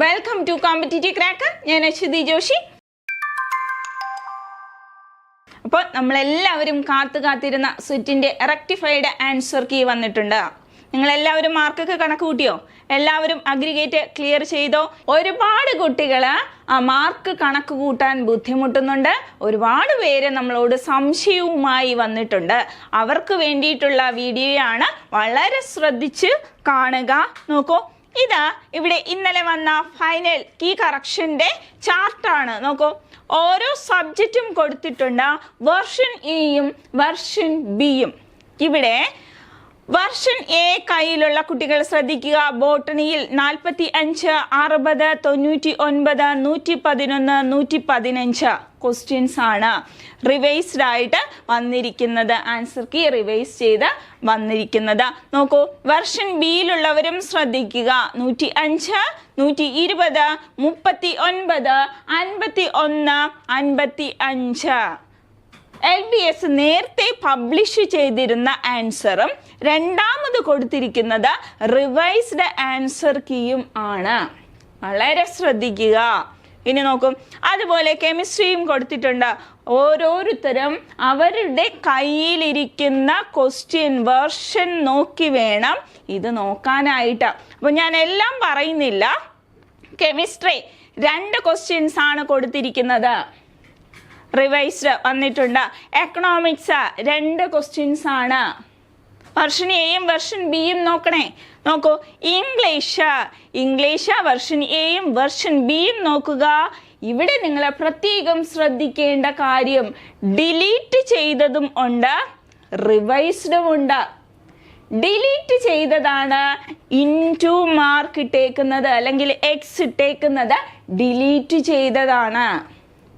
Welcome to competitive crack ഞാൻ അശ്വതി ജോഷി. അപ്പോൾ നമ്മളെല്ലാവരും കാത്തു കാത്തിരുന്ന സ്വിറ്റിന്റെ റെക്ടിഫൈഡ് ആൻസർ കീ വന്നിട്ടുണ്ട്. നിങ്ങൾ എല്ലാവരും മാർക്കൊക്കെ കണക്ക് കൂട്ടിയോ? എല്ലാവരും അഗ്രിഗേറ്റ് ക്ലിയർ ചെയ്തോ? ഒരുപാട് കുട്ടികൾ ആ മാർക്ക് കണക്ക് കൂട്ടാൻ ബുദ്ധിമുട്ടുന്നുണ്ട്. ഒരുപാട് പേര് നമ്മളോട് സംശയവുമായി വന്നിട്ടുണ്ട്. അവർക്ക് വേണ്ടിയിട്ടുള്ള വീഡിയോയാണ് വളരെ ശ്രദ്ധിച്ച് കാണുക. നോക്കൂ ഇതാ ഇവിടെ ഇന്നലെ വന്ന ഫൈനൽ കീ കറക്ഷന്റെ ചാർട്ടാണ് നോക്കൂ. ഓരോ സബ്ജക്റ്റും കൊടുത്തിട്ടുണ്ട്. വെർഷൻ എയും വെർഷൻ ബിയും ഇവിടെ വർഷൻ എ കയ്യിലുള്ള കുട്ടികൾ ശ്രദ്ധിക്കുക. ബോട്ടണിയിൽ നാൽപ്പത്തി അഞ്ച് അറുപത് തൊണ്ണൂറ്റി ഒൻപത് നൂറ്റി പതിനൊന്ന് നൂറ്റി പതിനഞ്ച് ക്വസ്റ്റ്യൻസ് ആണ് റിവൈസ്ഡ് ആയിട്ട് വന്നിരിക്കുന്നത്. ആൻസർ കീ റിവൈസ് ചെയ്ത് വന്നിരിക്കുന്നത്. നോക്കൂ വർഷൻ ബിയിലുള്ളവരും ശ്രദ്ധിക്കുക. നൂറ്റി അഞ്ച് നൂറ്റി ഇരുപത് മുപ്പത്തി ഒൻപത് അൻപത്തി ഒന്ന് അൻപത്തി അഞ്ച് എൽ ബി എസ് നേരത്തെ പബ്ലിഷ് ചെയ്തിരുന്ന ആൻസറും രണ്ടാമത് കൊടുത്തിരിക്കുന്നത് റിവൈസ്ഡ് ആൻസർ കീയും ആണ്. വളരെ ശ്രദ്ധിക്കുക. ഇനി നോക്കും. അതുപോലെ കെമിസ്ട്രിയും കൊടുത്തിട്ടുണ്ട്. ഓരോരുത്തരും അവരുടെ കയ്യിലിരിക്കുന്ന ക്വസ്റ്റ്യൻ വേർഷൻ നോക്കി വേണം ഇത് നോക്കാനായിട്ട്. അപ്പോൾ ഞാൻ എല്ലാം പറയുന്നില്ല. കെമിസ്ട്രി രണ്ട് ക്വസ്റ്റ്യൻസ് ആണ് കൊടുത്തിരിക്കുന്നത്. റിവൈസ്ഡ് വന്നിട്ടുണ്ട്. എക്കണോമിക്സ് രണ്ട് ക്വസ്റ്റ്യൻസ് ആണ്. വെർഷൻ എയും വെർഷൻ ബിയും നോക്കണേ. നോക്കൂ ഇംഗ്ലീഷ് ഇംഗ്ലീഷ് വെർഷൻ എയും വെർഷൻ ബിയും നോക്കുക. ഇവിടെ നിങ്ങൾ പ്രത്യേകം ശ്രദ്ധിക്കേണ്ട കാര്യം ഡിലീറ്റ് ചെയ്തതും ഉണ്ട് റിവൈസ്ഡും ഉണ്ട്. ഡിലീറ്റ് ചെയ്തതാണ് ഇൻ ടു മാർക്ക് ഇട്ടേക്കുന്നത് അല്ലെങ്കിൽ എക്സ് ഇട്ടേക്കുന്നത് ഡിലീറ്റ് ചെയ്തതാണ്.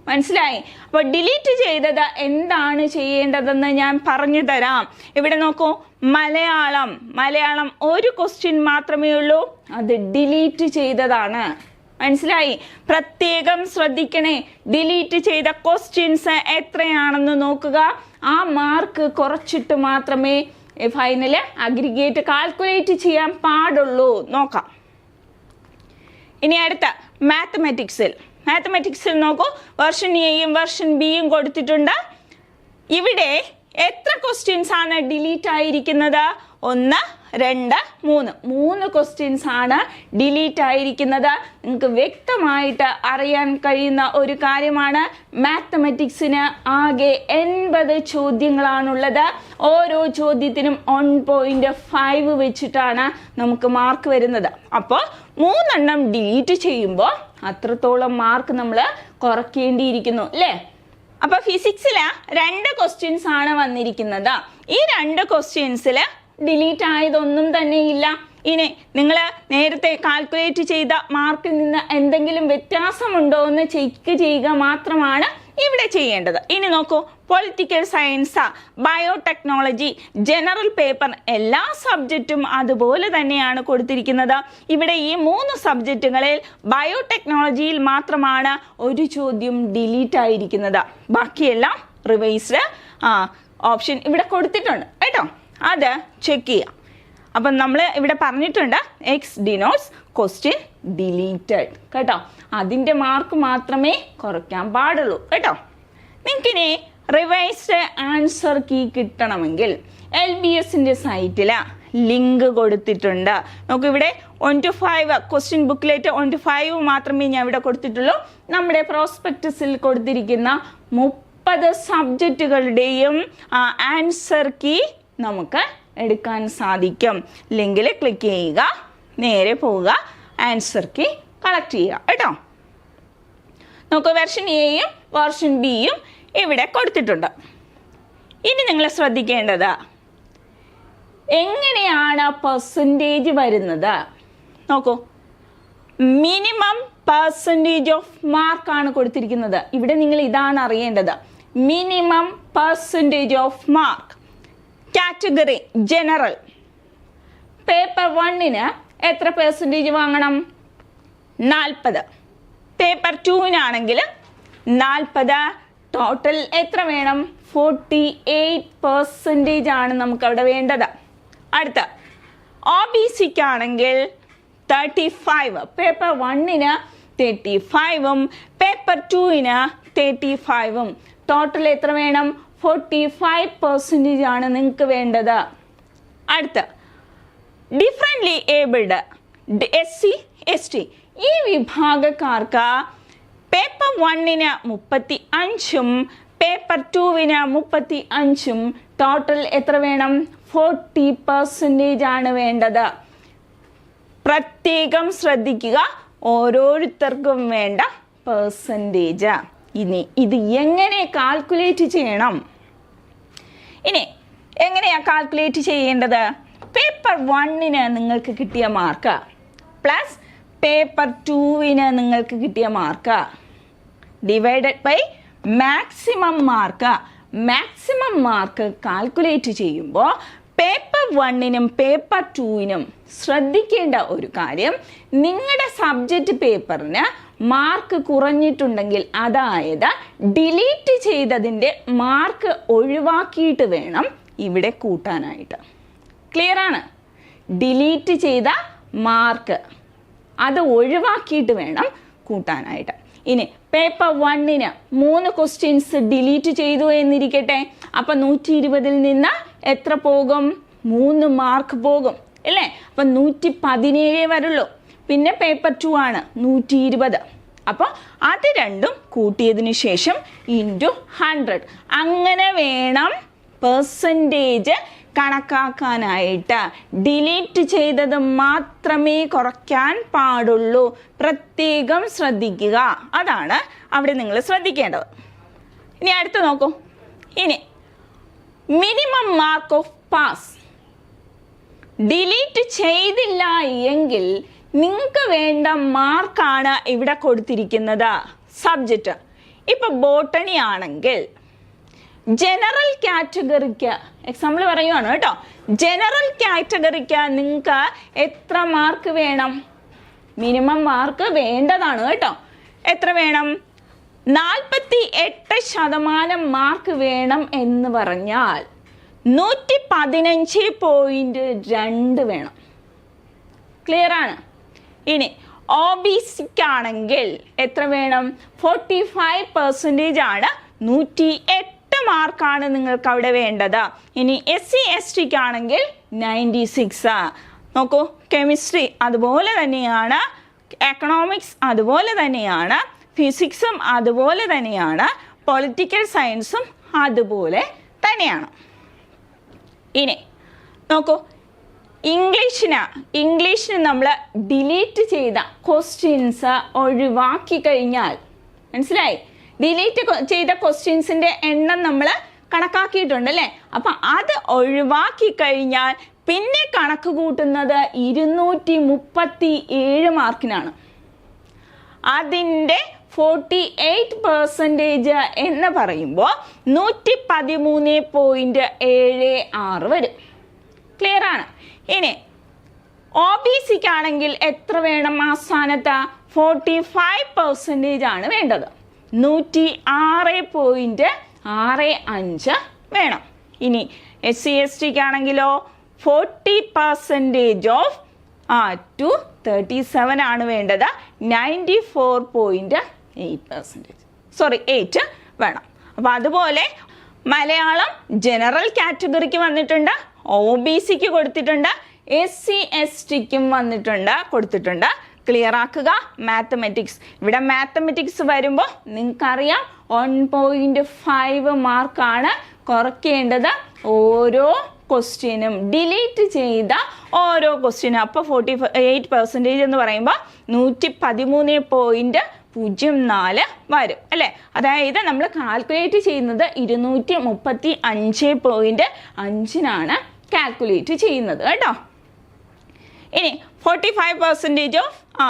മനസ്സിലായി? അപ്പൊ ഡിലീറ്റ് ചെയ്തത് എന്താണ് ചെയ്യേണ്ടതെന്ന് ഞാൻ പറഞ്ഞു തരാം. ഇവിടെ നോക്കൂ മലയാളം. മലയാളം ഒരു ക്വസ്റ്റ്യൻ മാത്രമേ ഉള്ളൂ. അത് ഡിലീറ്റ് ചെയ്തതാണ്. മനസ്സിലായി? പ്രത്യേകം ശ്രദ്ധിക്കണേ. ഡിലീറ്റ് ചെയ്ത ക്വസ്റ്റ്യൻസ് എത്രയാണെന്ന് നോക്കുക. ആ മാർക്ക് കുറച്ചിട്ട് മാത്രമേ ഫൈനൽ അഗ്രിഗേറ്റ് കാൽക്കുലേറ്റ് ചെയ്യാൻ പാടുള്ളൂ. നോക്കാം. ഇനി അടുത്ത മാത്തമാറ്റിക്സിൽ മാത്തമാറ്റിക്സിൽ നോക്കൂ. വെർഷൻ എയും വെർഷൻ ബിയും കൊടുത്തിട്ടുണ്ട്. ഇവിടെ എത്ര ക്വസ്റ്റ്യൻസ് ആണ് ഡിലീറ്റ് ആയിരിക്കുന്നത്? ഒന്ന് രണ്ട് മൂന്ന്. മൂന്ന് ക്വസ്റ്റ്യൻസ് ആണ് ഡിലീറ്റ് ആയിരിക്കുന്നത്. നിങ്ങൾക്ക് വ്യക്തമായിട്ട് അറിയാൻ കഴിയുന്ന ഒരു കാര്യമാണ്. മാത്തമെറ്റിക്സിന് ആകെ എൺപത് ചോദ്യങ്ങളാണുള്ളത്. ഓരോ ചോദ്യത്തിനും വൺ പോയിന്റ് ഫൈവ് വെച്ചിട്ടാണ് നമുക്ക് മാർക്ക് വരുന്നത്. അപ്പോൾ മൂന്നെണ്ണം ഡിലീറ്റ് ചെയ്യുമ്പോൾ അത്രത്തോളം മാർക്ക് നമ്മൾ കുറയ്ക്കേണ്ടിയിരിക്കുന്നു അല്ലേ? അപ്പൊ ഫിസിക്സിൽ രണ്ട് ക്വസ്റ്റ്യൻസ് ആണ് വന്നിരിക്കുന്നത്. ഈ രണ്ട് ക്വസ്റ്റ്യൻസിൽ ഡിലീറ്റ് ആയതൊന്നും തന്നെ ഇല്ല. ഇനി നിങ്ങൾ നേരത്തെ കാൽക്കുലേറ്റ് ചെയ്ത മാർക്കിൽ നിന്ന് എന്തെങ്കിലും വ്യത്യാസമുണ്ടോ എന്ന് ചെക്ക് ചെയ്യുക മാത്രമാണ് ഇവിടെ ചെയ്യേണ്ടത്. ഇനി നോക്കൂ political science biotechnology general paper എല്ലാ സബ്ജക്റ്റും അതുപോലെ തന്നെയാണ് കൊടുത്തിരിക്കുന്നത്. ഇവിടെ ഈ മൂന്ന് സബ്ജക്റ്റുകളിൽ ബയോടെക്നോളജിയിൽ മാത്രമാണ് ഒരു ചോദ്യം ഡിലീറ്റ് ആയിരിക്കുന്നത്. ബാക്കിയെല്ലാം റിവൈസ്ഡ് ആ ഓപ്ഷൻ ഇവിടെ കൊടുത്തിട്ടുണ്ട്. കേട്ടോ? അത് ചെക്ക് ചെയ്യാം. അപ്പം നമ്മൾ ഇവിടെ പറഞ്ഞിട്ടുണ്ട് എക്സ് ഡിനോട്ട്സ് ക്വസ്റ്റ്യൻ ഡിലീറ്റഡ് കേട്ടോ? അതിന്റെ മാർക്ക് മാത്രമേ കുറയ്ക്കാൻ പാടുള്ളൂ. കേട്ടോ? നിങ്ങൾക്കിനി റിവൈസ്ഡ് ആൻസർ കീ കിട്ടണമെങ്കിൽ എൽ ബി എസിന്റെ സൈറ്റിൽ ലിങ്ക് കൊടുത്തിട്ടുണ്ട്. നമുക്ക് ഇവിടെ one two five question booklet one two five മാത്രമേ ഞാൻ ഇവിടെ കൊടുത്തിട്ടുള്ളൂ. നമ്മുടെ പ്രോസ്പെക്ടസിൽ കൊടുത്തിരിക്കുന്ന മുപ്പത് സബ്ജക്റ്റുകളുടെയും ആൻസർ കീ നമുക്ക് എടുക്കാൻ സാധിക്കും. ലിങ്കിൽ ക്ലിക്ക് ചെയ്യുക നേരെ പോവുക ആൻസർ കീ കളക്ട് ചെയ്യുക കേട്ടോ? നമുക്ക് വെർഷൻ എയും വെർഷൻ ബിയും ഇവിടെ കൊടുത്തിട്ടുണ്ട്. ഇനി നിങ്ങൾ ശ്രദ്ധിക്കേണ്ടത് എങ്ങനെയാണ് പെർസെന്റേജ് വരുന്നത്? നോക്കൂ മിനിമം പെർസെന്റേജ് ഓഫ് മാർക്കാണ് കൊടുത്തിരിക്കുന്നത്. ഇവിടെ നിങ്ങൾ ഇതാണ് അറിയേണ്ടത്. Minimum percentage of mark category general paper വണ്ണിന് എത്ര പെർസെന്റേജ് വാങ്ങണം? നാൽപ്പത് പേപ്പർ ടുവിനാണെങ്കിൽ നാൽപ്പത് ടോട്ടൽ എത്ര വേണം? ഫോർട്ടി എയ്റ്റ് പെർസെന്റേജ് ആണ് നമുക്കവിടെ വേണ്ടത്. അടുത്ത. ഒ ബി സിക്കാണെങ്കിൽ തേർട്ടി ഫൈവ് പേപ്പർ വണ്ണിന് തേർട്ടി ഫൈവും പേപ്പർ ടുവിന് തേർട്ടി ഫൈവും ടോട്ടൽ എത്ര വേണം? ഫോർട്ടി ഫൈവ് പെർസെന്റേജ് ആണ് നിങ്ങൾക്ക് വേണ്ടത്. അടുത്ത. Differently abled S C S T ഈ വിഭാഗക്കാർക്ക് പേപ്പർ വണ്ണിന് മുപ്പത്തി അഞ്ചും പേപ്പർ ടുവിന് മുപ്പത്തി അഞ്ചും ടോട്ടൽ എത്ര വേണം? ഫോർട്ടി പെർസെന്റേജ് ആണ് വേണ്ടത്. പ്രത്യേകം ശ്രദ്ധിക്കുക ഓരോരുത്തർക്കും വേണ്ട പെർസെന്റേജ് ഇനി ഇത് എങ്ങനെ കാൽക്കുലേറ്റ് ചെയ്യണം? ഇനി എങ്ങനെയാ കാൽക്കുലേറ്റ് ചെയ്യേണ്ടത്? പേപ്പർ വണ്ണിന് നിങ്ങൾക്ക് കിട്ടിയ മാർക്ക് പ്ലസ് പേപ്പർ ടൂവിന് നിങ്ങൾക്ക് കിട്ടിയ mark divided by maximum mark maximum mark calculate ചെയ്യുമ്പോൾ പേപ്പർ വണ്ണിനും പേപ്പർ ടൂവിനും ശ്രദ്ധിക്കേണ്ട ഒരു കാര്യം നിങ്ങളുടെ സബ്ജക്റ്റ് പേപ്പറിന് മാർക്ക് കുറഞ്ഞിട്ടുണ്ടെങ്കിൽ അതായത് ഡിലീറ്റ് ചെയ്തതിന്റെ മാർക്ക് ഒഴിവാക്കിയിട്ട് വേണം ഇവിടെ കൂട്ടാനായിട്ട്. ക്ലിയർ ആണ്? ഡിലീറ്റ് ചെയ്ത മാർക്ക് അത് ഒഴിവാക്കിയിട്ട് വേണം കൂട്ടാനായിട്ട്. ഇനി പേപ്പർ വണ്ണിന് മൂന്ന് ക്വസ്റ്റ്യൻസ് ഡിലീറ്റ് ചെയ്തു എന്നിരിക്കട്ടെ. അപ്പം നൂറ്റി ഇരുപതിൽ നിന്ന് എത്ര പോകും? മൂന്ന് മാർക്ക് പോകും. അല്ലേ? അപ്പം നൂറ്റി പതിനേഴേ വരുള്ളൂ. പിന്നെ പേപ്പർ ടു ആണ് നൂറ്റി ഇരുപത് അപ്പോൾ അത് രണ്ടും കൂട്ടിയതിന് ശേഷം ഇന്റു ഹൺഡ്രഡ് അങ്ങനെ വേണം പെർസെന്റേജ് കണക്കാക്കാനായിട്ട്. ഡിലീറ്റ് ചെയ്തത് മാത്രമേ കുറയ്ക്കാൻ പാടുള്ളൂ. പ്രത്യേകം ശ്രദ്ധിക്കുക. അതാണ് അവിടെ നിങ്ങൾ ശ്രദ്ധിക്കേണ്ടത്. ഇനി അടുത്ത് നോക്കൂ. ഇനി minimum mark of pass delete ചെയ്തില്ല എങ്കിൽ നിങ്ങൾക്ക് വേണ്ട മാർക്കാണ് ഇവിടെ കൊടുത്തിരിക്കുന്നത്. സബ്ജക്റ്റ് ഇപ്പൊ ബോട്ടണി ആണെങ്കിൽ ജനറൽ കാറ്റഗറിക്ക് എക്സാമ്പിൾ പറയുവാണ് കേട്ടോ. ജനറൽ കാറ്റഗറിക്ക് നിങ്ങൾക്ക് എത്ര മാർക്ക് വേണം? മിനിമം മാർക്ക് വേണ്ടതാണ് കേട്ടോ. എത്ര വേണം? നാൽപ്പത്തി എട്ട് ശതമാനം മാർക്ക് വേണം എന്ന് പറഞ്ഞാൽ നൂറ്റി പതിനഞ്ച് പോയിന്റ് രണ്ട് വേണം. ക്ലിയർ ആണ്? ഇനി ഒ ബി സിക്കാണെങ്കിൽ എത്ര വേണം? ഫോർട്ടി ഫൈവ് പെർസെന്റേജ് ആണ്. നൂറ്റി എട്ട് മാർക്കാണ് നിങ്ങൾക്ക് അവിടെ വേണ്ടത്. ഇനി എസ് സി എസ് ടിക്ക് ആണെങ്കിൽ നയന്റി സിക്സ് നോക്കൂ കെമിസ്ട്രി അതുപോലെ തന്നെയാണ്. എക്കണോമിക്സ് അതുപോലെ തന്നെയാണ്. ഫിസിക്സും അതുപോലെ തന്നെയാണ്. പൊളിറ്റിക്കൽ സയൻസും അതുപോലെ തന്നെയാണ്. ഇനി നോക്കൂ ഇംഗ്ലീഷിന്. ഇംഗ്ലീഷിന് നമ്മൾ ഡിലീറ്റ് ചെയ്ത ക്വസ്റ്റ്യൻസ് ഒഴിവാക്കി കഴിഞ്ഞാൽ മനസ്സിലായി? ഡിലീറ്റ് ചെയ്ത ക്വസ്റ്റ്യൻസിന്റെ എണ്ണം നമ്മൾ കണക്കാക്കിയിട്ടുണ്ട് അല്ലേ? അപ്പം അത് ഒഴിവാക്കി കഴിഞ്ഞാൽ പിന്നെ കണക്ക് കൂട്ടുന്നത് ഇരുന്നൂറ്റി മുപ്പത്തി ഏഴ് മാർക്കിനാണ്. അതിന്റെ ഫോർട്ടി എയ്റ്റ് പെർസെന്റേജ് എന്ന് പറയുമ്പോൾ നൂറ്റി പതിമൂന്ന് പോയിന്റ് ഏഴ് ആറ് വരും. ക്ലിയർ ആണ്? ഇനി ഒ ബി സിക്ക് ആണെങ്കിൽ എത്ര വേണം ആ സ്ഥാനത്ത് ഫോർട്ടി ഫൈവ് പെർസെന്റേജ് ആണ് വേണ്ടത്. നൂറ്റി ആറ് പോയിന്റ് ആറ് അഞ്ച് വേണം. ഇനി എസ് സി എസ് ടിക്ക് ആണെങ്കിലോ ഫോർട്ടി പെർസെന്റേജ് ഓഫ് ആ ടു തേർട്ടി സെവൻ ആണ് വേണ്ടത്. Ninety four point eight percentage sorry eight വേണം. അപ്പോൾ അതുപോലെ മലയാളം ജനറൽ കാറ്റഗറിക്ക് വന്നിട്ടുണ്ട്. ഒ ബി സിക്ക് കൊടുത്തിട്ടുണ്ട്. എസ് സി എസ് ടിക്കും വന്നിട്ടുണ്ട്. കൊടുത്തിട്ടുണ്ട്. ക്ലിയർ ആക്കുക. മാത്തമെറ്റിക്സ് ഇവിടെ മാത്തമെറ്റിക്സ് വരുമ്പോൾ നിങ്ങൾക്കറിയാം വൺ പോയിന്റ് ഫൈവ് മാർക്കാണ് കുറയ്ക്കേണ്ടത് ഓരോ ക്വസ്റ്റ്യനും ഡിലീറ്റ് ചെയ്ത ഓരോ ക്വസ്റ്റ്യനും അപ്പോൾ ഫോർട്ടി എയ്റ്റ് പെർസെന്റേജ് എന്ന് പറയുമ്പോൾ നൂറ്റി പതിമൂന്ന് പോയിന്റ് പൂജ്യം നാല് വരും. അല്ലേ? അതായത് നമ്മൾ കാൽക്കുലേറ്റ് ചെയ്യുന്നത് ഇരുന്നൂറ്റി മുപ്പത്തി അഞ്ച് പോയിന്റ് അഞ്ചിനാണ്. കാൽക്കുലേറ്റ് ചെയ്യുന്നത് കേട്ടോ. ഇനി ഫോർട്ടി ഫൈവ് പെർസെന്റേജ് ഓഫ് ആ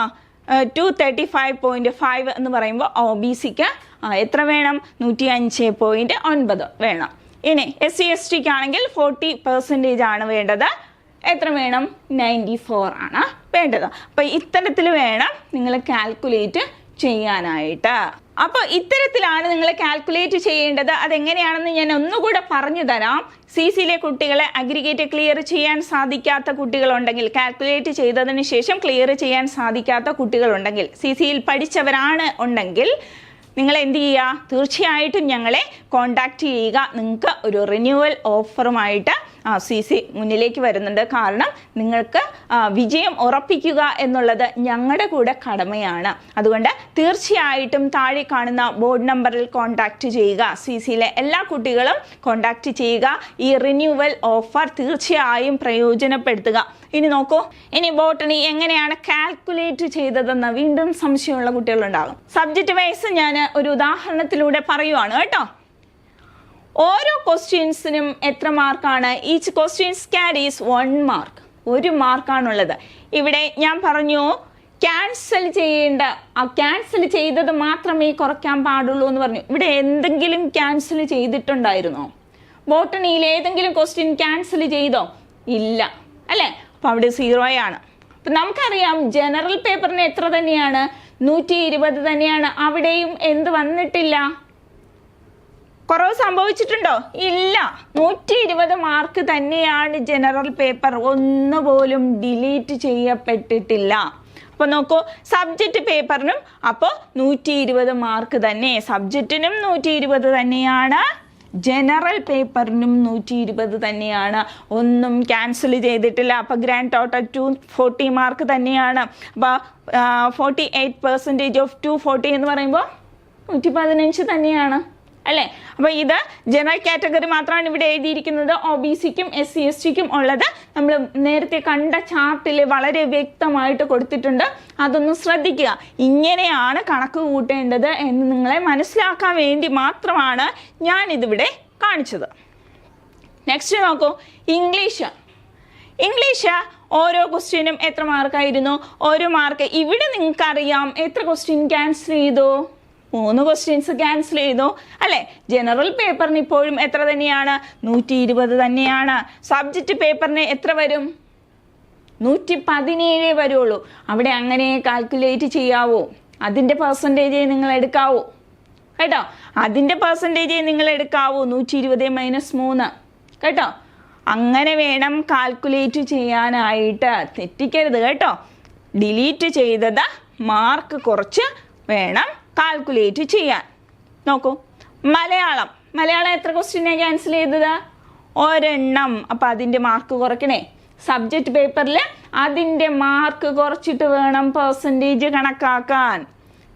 two thirty five point five എന്ന് പറയുമ്പോൾ ഒ ബി സിക്ക് എത്ര വേണം? നൂറ്റി അഞ്ച് പോയിന്റ് ഒൻപത് വേണം. ഇനി എസ് സി എസ് ടിക്ക് ആണെങ്കിൽ ഫോർട്ടി പെർസെന്റേജ് ആണ് വേണ്ടത്. എത്ര വേണം? നയന്റി ഫോർ ആണ് വേണ്ടത്. അപ്പം ഇത്തരത്തിൽ വേണം നിങ്ങൾ കാൽക്കുലേറ്റ് ചെയ്യാനായിട്ട്. അപ്പോൾ ഇത്തരത്തിലാണ് നിങ്ങൾ കാൽക്കുലേറ്റ് ചെയ്യേണ്ടത്. അതെങ്ങനെയാണെന്ന് ഞാൻ ഒന്നുകൂടെ പറഞ്ഞു തരാം. സി സിയിലെ കുട്ടികളെ അഗ്രിഗേറ്റ് ക്ലിയർ ചെയ്യാൻ സാധിക്കാത്ത കുട്ടികളുണ്ടെങ്കിൽ കാൽക്കുലേറ്റ് ചെയ്തതിന് ശേഷം ക്ലിയർ ചെയ്യാൻ സാധിക്കാത്ത കുട്ടികളുണ്ടെങ്കിൽ സി സിയിൽ പഠിച്ചവരാണ് ഉണ്ടെങ്കിൽ നിങ്ങൾ എന്ത് ചെയ്യുക? തീർച്ചയായിട്ടും ഞങ്ങളെ കോണ്ടാക്ട് ചെയ്യുക. നിങ്ങൾക്ക് ഒരു റിന്യൂവൽ ഓഫറുമായിട്ട് സി സി മുന്നിലേക്ക് വരുന്നുണ്ട്. കാരണം നിങ്ങൾക്ക് വിജയം ഉറപ്പിക്കുക എന്നുള്ളത് ഞങ്ങളുടെ കൂടെ കടമയാണ്. അതുകൊണ്ട് തീർച്ചയായിട്ടും താഴെ കാണുന്ന ബോർഡ് നമ്പറിൽ കോൺടാക്റ്റ് ചെയ്യുക. സി സിയിലെ എല്ലാ കുട്ടികളും കോൺടാക്റ്റ് ചെയ്യുക. ഈ റിന്യൂവൽ ഓഫർ തീർച്ചയായും പ്രയോജനപ്പെടുത്തുക. ഇനി നോക്കൂ. ഇനി ബോട്ടണി എങ്ങനെയാണ് കാൽക്കുലേറ്റ് ചെയ്തതെന്ന് വീണ്ടും സംശയമുള്ള കുട്ടികളുണ്ടാകും. സബ്ജക്റ്റ് വൈസ് ഞാൻ ഒരു ഉദാഹരണത്തിലൂടെ പറയുവാണ് കേട്ടോ. ഓരോ ക്വസ്റ്റ്യൻസിനും എത്ര മാർക്കാണ്? Each questions carries one mark ഒരു മാർക്കാണുള്ളത്. ഇവിടെ ഞാൻ പറഞ്ഞു ക്യാൻസൽ ചെയ്യേണ്ട ആ ക്യാൻസൽ ചെയ്തത് മാത്രമേ കുറയ്ക്കാൻ പാടുള്ളൂ എന്ന് പറഞ്ഞു. ഇവിടെ എന്തെങ്കിലും ക്യാൻസൽ ചെയ്തിട്ടുണ്ടായിരുന്നോ? ബോട്ടണിയിൽ ഏതെങ്കിലും ക്വസ്റ്റ്യൻ ക്യാൻസൽ ചെയ്തോ? ഇല്ല. അല്ലേ? അപ്പം അവിടെ സീറോയാണ് അപ്പം നമുക്കറിയാം ജനറൽ പേപ്പറിന് എത്ര തന്നെയാണ്? നൂറ്റി ഇരുപത് തന്നെയാണ്. അവിടെയും എന്ത് വന്നിട്ടില്ല? കുറവ് സംഭവിച്ചിട്ടുണ്ടോ? ഇല്ല. നൂറ്റി ഇരുപത് മാർക്ക് തന്നെയാണ് ജനറൽ പേപ്പർ ഒന്നുപോലും ഡിലീറ്റ് ചെയ്യപ്പെട്ടിട്ടില്ല. അപ്പൊ നോക്കൂ സബ്ജക്റ്റ് പേപ്പറിനും അപ്പോ നൂറ്റി ഇരുപത് മാർക്ക് തന്നെ. സബ്ജക്റ്റിനും നൂറ്റി ഇരുപത് തന്നെയാണ് ജനറൽ പേപ്പറിനും നൂറ്റി ഇരുപത് തന്നെയാണ്. ഒന്നും ക്യാൻസൽ ചെയ്തിട്ടില്ല. അപ്പോൾ grand total two forty mark തന്നെയാണ്. അപ്പോൾ forty eight percentage of two forty എന്ന് പറയുമ്പോൾ നൂറ്റി പതിനഞ്ച് തന്നെയാണ്. അല്ലേ? അപ്പോൾ ഇത് ജനറൽ കാറ്റഗറി മാത്രമാണ് ഇവിടെ എഴുതിയിരിക്കുന്നത്. ഒ ബി സിക്കും എസ് സി എസ് ടിക്കും ഉള്ളത് നമ്മൾ നേരത്തെ കണ്ട ചാർട്ടിൽ വളരെ വ്യക്തമായിട്ട് കൊടുത്തിട്ടുണ്ട്. അതൊന്ന് ശ്രദ്ധിക്കുക. ഇങ്ങനെയാണ് കണക്ക് കൂട്ടേണ്ടത് എന്ന് നിങ്ങളെ മനസ്സിലാക്കാൻ വേണ്ടി മാത്രമാണ് ഞാനിതിവിടെ കാണിച്ചത്. നെക്സ്റ്റ് നോക്കൂ. ഇംഗ്ലീഷ് ഇംഗ്ലീഷ് ഓരോ ക്വസ്റ്റ്യനും എത്ര മാർക്കായിരുന്നു ഓരോ മാർക്ക് ഇവിടെ നിങ്ങൾക്കറിയാം എത്ര ക്വസ്റ്റ്യൻ ക്യാൻസൽ ചെയ്തു? മൂന്ന് ക്വസ്റ്റ്യൻസ് ക്യാൻസൽ ചെയ്തു. അല്ലെ? ജനറൽ പേപ്പറിന് ഇപ്പോഴും എത്ര തന്നെയാണ്? നൂറ്റി ഇരുപത് തന്നെയാണ് സബ്ജക്റ്റ് പേപ്പറിന് എത്ര വരും? നൂറ്റി പതിനേഴേ വരുള്ളൂ. അവിടെ അങ്ങനെ കാൽക്കുലേറ്റ് ചെയ്യാവോ. അതിന്റെ പെർസെന്റേജേ നിങ്ങൾ എടുക്കാവൂ. കേട്ടോ? അതിന്റെ പെർസെന്റേജേ നിങ്ങൾ എടുക്കാവൂ. നൂറ്റി ഇരുപത് മൈനസ് മൂന്ന്. കേട്ടോ? അങ്ങനെ വേണം കാൽക്കുലേറ്റ് ചെയ്യാനായിട്ട്. തെറ്റിക്കരുത് കേട്ടോ. ഡിലീറ്റ് ചെയ്തത് മാർക്ക് കുറച്ച് വേണം കാൽക്കുലേറ്റ് ചെയ്യാൻ. നോക്കൂ. മലയാളം. മലയാളം എത്ര ക്വസ്റ്റ്യനാണ് ക്യാൻസൽ ചെയ്തത്? ഒരെണ്ണം. അപ്പം അതിന്റെ മാർക്ക് കുറയ്ക്കണേ. സബ്ജക്റ്റ് പേപ്പറിൽ അതിന്റെ മാർക്ക് കുറച്ചിട്ട് വേണം പെർസെന്റേജ് കണക്കാക്കാൻ.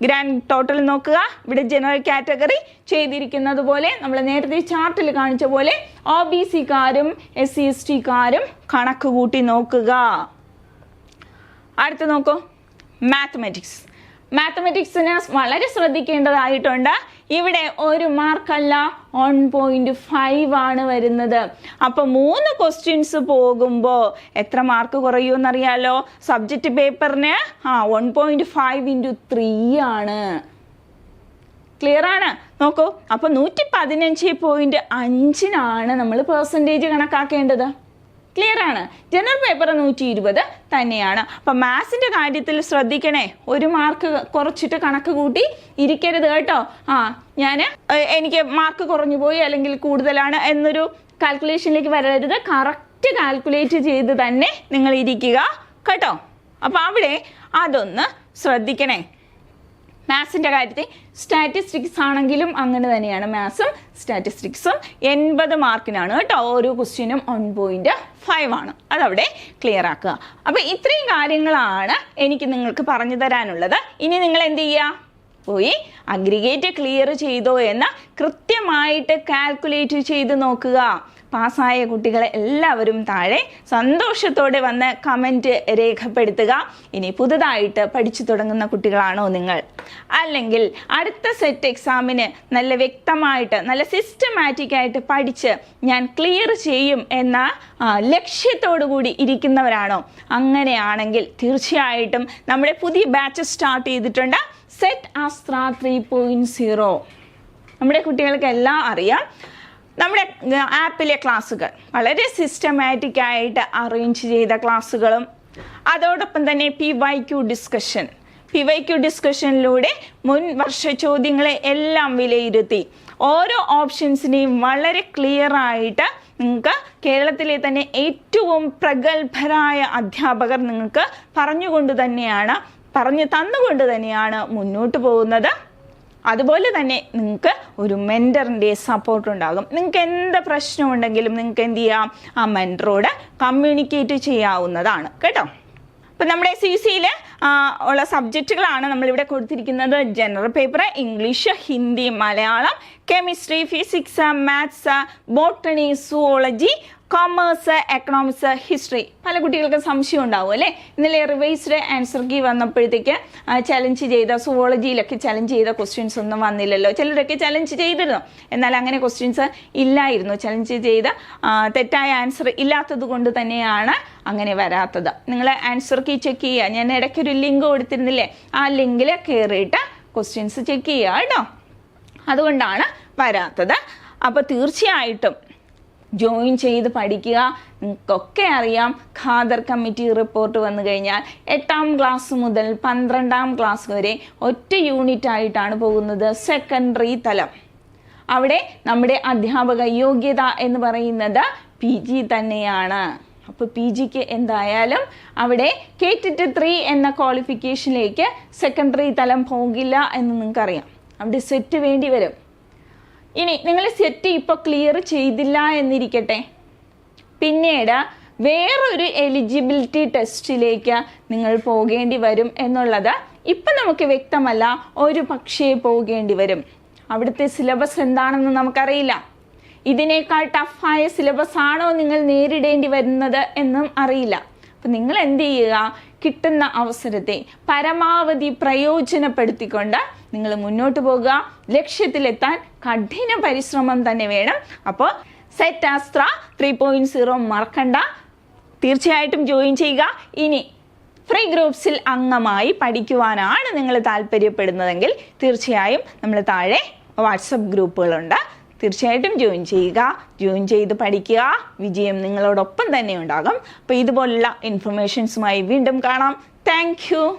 ഗ്രാൻഡ് ടോട്ടൽ നോക്കുക. ഇവിടെ ജനറൽ കാറ്റഗറി ചെയ്തിരിക്കുന്നത് പോലെ നമ്മൾ നേരത്തെ ചാർട്ടിൽ കാണിച്ച പോലെ ഒ ബി സിക്കാരും എസ് സി എസ് ടിക്കാരും കണക്ക് കൂട്ടി നോക്കുക. അടുത്ത് നോക്കൂ. മാത്തമെറ്റിക്സ് മാത്തമെറ്റിക്സിന് വളരെ ശ്രദ്ധിക്കേണ്ടതായിട്ടുണ്ട്. ഇവിടെ ഒരു മാർക്കല്ല വൺ പോയിന്റ് ഫൈവ് ആണ് വരുന്നത്. അപ്പൊ മൂന്ന് ക്വസ്റ്റ്യൻസ് പോകുമ്പോൾ എത്ര മാർക്ക് കുറയുമെന്നറിയാലോ? സബ്ജക്റ്റ് പേപ്പറിന് ആ one point five into three ആണ്. ക്ലിയർ ആണ്? നോക്കൂ. അപ്പൊ നൂറ്റി പതിനഞ്ച് പോയിന്റ് അഞ്ചിനാണ് നമ്മൾ പെർസെന്റേജ് കണക്കാക്കേണ്ടത്. ക്ലിയർ ആണ്. ജനറൽ പേപ്പർ നൂറ്റി ഇരുപത് തന്നെയാണ്. അപ്പം മാത്സിന്റെ കാര്യത്തിൽ ശ്രദ്ധിക്കണേ. ഒരു മാർക്ക് കുറച്ചിട്ട് കണക്ക് കൂട്ടി ഇരിക്കരുത് കേട്ടോ. ആ ഞാൻ എനിക്ക് മാർക്ക് കുറഞ്ഞു പോയി അല്ലെങ്കിൽ കൂടുതലാണ് എന്നൊരു കാൽക്കുലേഷനിലേക്ക് വരരുത്. കറക്റ്റ് കാൽക്കുലേറ്റ് ചെയ്ത് തന്നെ നിങ്ങൾ ഇരിക്കുക കേട്ടോ. അപ്പോൾ അവിടെ അതൊന്ന് ശ്രദ്ധിക്കണേ. മാത്സിന്റെ കാര്യത്തിൽ സ്റ്റാറ്റിസ്റ്റിക്സ് ആണെങ്കിലും അങ്ങനെ തന്നെയാണ് മാത്സും സ്റ്റാറ്റിസ്റ്റിക്സും എൺപത് മാർക്കിനാണ് കേട്ടോ. ഓരോ ക്വസ്റ്റ്യനും വൺ പോയിന്റ് ഫൈവ് ആണ്. അതവിടെ ക്ലിയർ ആക്കുക. അപ്പോൾ ഇത്രയും കാര്യങ്ങളാണ് എനിക്ക് നിങ്ങൾക്ക് പറഞ്ഞു തരാനുള്ളത്. ഇനി നിങ്ങൾ എന്ത് ചെയ്യുക പോയി അഗ്രിഗേറ്റ് ക്ലിയർ ചെയ്തോ എന്ന് കൃത്യമായിട്ട് കാൽക്കുലേറ്റ് ചെയ്ത് നോക്കുക. പാസ്സായ കുട്ടികളെ എല്ലാവരും താഴെ സന്തോഷത്തോടെ വന്ന് കമന്റ് രേഖപ്പെടുത്തുക. ഇനി പുതുതായിട്ട് പഠിച്ചു തുടങ്ങുന്ന കുട്ടികളാണോ നിങ്ങൾ? അല്ലെങ്കിൽ അടുത്ത സെറ്റ് എക്സാമിന് നല്ല വ്യക്തമായിട്ട് നല്ല സിസ്റ്റമാറ്റിക് ആയിട്ട് പഠിച്ച് ഞാൻ ക്ലിയർ ചെയ്യും എന്ന ലക്ഷ്യത്തോടു കൂടി ഇരിക്കുന്നവരാണോ? അങ്ങനെയാണെങ്കിൽ തീർച്ചയായിട്ടും നമ്മുടെ പുതിയ ബാച്ച് സ്റ്റാർട്ട് ചെയ്തിട്ടുണ്ട്. Set Astra three point zero നമ്മുടെ കുട്ടികൾക്ക് എല്ലാം അറിയാം. നമ്മുടെ ആപ്പിലെ ക്ലാസ്സുകൾ. വളരെ സിസ്റ്റമാറ്റിക് ആയിട്ട് അറേഞ്ച് ചെയ്ത ക്ലാസ്സുകളും അതോടൊപ്പം തന്നെ P Y Q discussion P Y Q ഡിസ്കഷനിലൂടെ മുൻ വർഷ ചോദ്യങ്ങളെ എല്ലാം വിലയിരുത്തി. ഓരോ ഓപ്ഷൻസിനെയും വളരെ ക്ലിയർ ആയിട്ട് നിങ്ങൾക്ക് കേരളത്തിലെ തന്നെ ഏറ്റവും പ്രഗത്ഭരായ അധ്യാപകർ നിങ്ങൾക്ക് പറഞ്ഞുകൊണ്ട് തന്നെയാണ് പറഞ്ഞു തന്നുകൊണ്ട് തന്നെയാണ് മുന്നോട്ട് പോകുന്നത്. അതുപോലെ തന്നെ നിങ്ങൾക്ക് ഒരു മെന്ററിന്റെ സപ്പോർട്ട് ഉണ്ടാകും. നിങ്ങൾക്ക് എന്ത് പ്രശ്നമുണ്ടെങ്കിലും നിങ്ങൾക്ക് എന്ത് ചെയ്യാം? ആ മെന്ററോട് കമ്മ്യൂണിക്കേറ്റ് ചെയ്യാവുന്നതാണ്. കേട്ടോ? അപ്പം നമ്മുടെ സി സിയിൽ ഉള്ള സബ്ജക്റ്റുകളാണ് നമ്മളിവിടെ കൊടുത്തിരിക്കുന്നത്. General paper English Hindi Malayalam chemistry physics maths botany zoology commerce economics history പല കുട്ടികൾക്ക് സംശയം ഉണ്ടാവും അല്ലേ? ഇന്നലെ റിവൈസ്ഡ് ആൻസർ കീ വന്നപ്പോഴത്തേക്ക് ചലഞ്ച് ചെയ്ത സുവോളജിയിലൊക്കെ ചലഞ്ച് ചെയ്ത ക്വസ്റ്റ്യൻസ് ഒന്നും വന്നില്ലല്ലോ. ചിലരൊക്കെ ചലഞ്ച് ചെയ്തിരുന്നു. എന്നാൽ അങ്ങനെ ക്വസ്റ്റ്യൻസ് ഇല്ലായിരുന്നു. ചലഞ്ച് ചെയ്ത തെറ്റായ ആൻസർ ഇല്ലാത്തത് കൊണ്ട് തന്നെയാണ് അങ്ങനെ വരാത്തത്. നിങ്ങൾ ആൻസർ കീ ചെക്ക് ചെയ്യുക. ഞാൻ ഇടയ്ക്കൊരു ലിങ്ക് കൊടുത്തിരുന്നില്ലേ? ആ ലിങ്കിൽ കയറിയിട്ട് ക്വസ്റ്റ്യൻസ് ചെക്ക് ചെയ്യുക കേട്ടോ. അതുകൊണ്ടാണ് വരാത്തത്. അപ്പോൾ തീർച്ചയായിട്ടും ജോയിൻ ചെയ്ത് പഠിക്കുക. നിങ്ങൾക്കൊക്കെ അറിയാം. ഖാദർ കമ്മിറ്റി റിപ്പോർട്ട് വന്നു കഴിഞ്ഞാൽ എട്ടാം ക്ലാസ് മുതൽ പന്ത്രണ്ടാം ക്ലാസ് വരെ ഒറ്റ യൂണിറ്റ് ആയിട്ടാണ് പോകുന്നത് സെക്കൻഡറി തലം. അവിടെ നമ്മുടെ അധ്യാപക യോഗ്യത എന്ന് പറയുന്നത് പി ജി തന്നെയാണ്. അപ്പോൾ പി ജിക്ക് എന്തായാലും അവിടെ കെ ടിറ്റ് ത്രീ എന്ന ക്വാളിഫിക്കേഷനിലേക്ക് സെക്കൻഡറി തലം പോകില്ല എന്ന് നിങ്ങൾക്കറിയാം. അവിടെ സെറ്റ് വേണ്ടി വരും. ഇനി നിങ്ങൾ സെറ്റ് ഇപ്പോൾ ക്ലിയർ ചെയ്തില്ല എന്നിരിക്കട്ടെ. പിന്നീട് വേറൊരു എലിജിബിലിറ്റി ടെസ്റ്റിലേക്ക് നിങ്ങൾ പോകേണ്ടി വരും എന്നുള്ളത് ഇപ്പം നമുക്ക് വ്യക്തമല്ല ഒരു പക്ഷേ പോകേണ്ടി വരും. അവിടുത്തെ സിലബസ് എന്താണെന്ന് നമുക്കറിയില്ല. ഇതിനേക്കാൾ ടഫായ സിലബസ് ആണോ നിങ്ങൾ നേരിടേണ്ടി വരുന്നത് എന്നും അറിയില്ല. അപ്പം നിങ്ങൾ എന്ത് ചെയ്യുക? കിട്ടുന്ന അവസരത്തെ പരമാവധി പ്രയോജനപ്പെടുത്തിക്കൊണ്ട് നിങ്ങൾ മുന്നോട്ട് പോകുക ലക്ഷ്യത്തിലെത്താൻ കഠിന പരിശ്രമം തന്നെ വേണം. അപ്പോൾ set Astra three point zero മറക്കണ്ട. തീർച്ചയായിട്ടും ജോയിൻ ചെയ്യുക. ഇനി ഫ്രീ ഗ്രൂപ്പ്സിൽ അംഗമായി പഠിക്കുവാനാണ് നിങ്ങൾ താല്പര്യപ്പെടുന്നതെങ്കിൽ തീർച്ചയായും നമ്മൾ താഴെ വാട്സപ്പ് ഗ്രൂപ്പുകളുണ്ട്. തീർച്ചയായിട്ടും ജോയിൻ ചെയ്യുക. ജോയിൻ ചെയ്ത് പഠിക്കുക. വിജയം നിങ്ങളോടൊപ്പം തന്നെ ഉണ്ടാകും. അപ്പോൾ ഇതുപോലുള്ള ഇൻഫർമേഷൻസുമായി വീണ്ടും കാണാം. താങ്ക്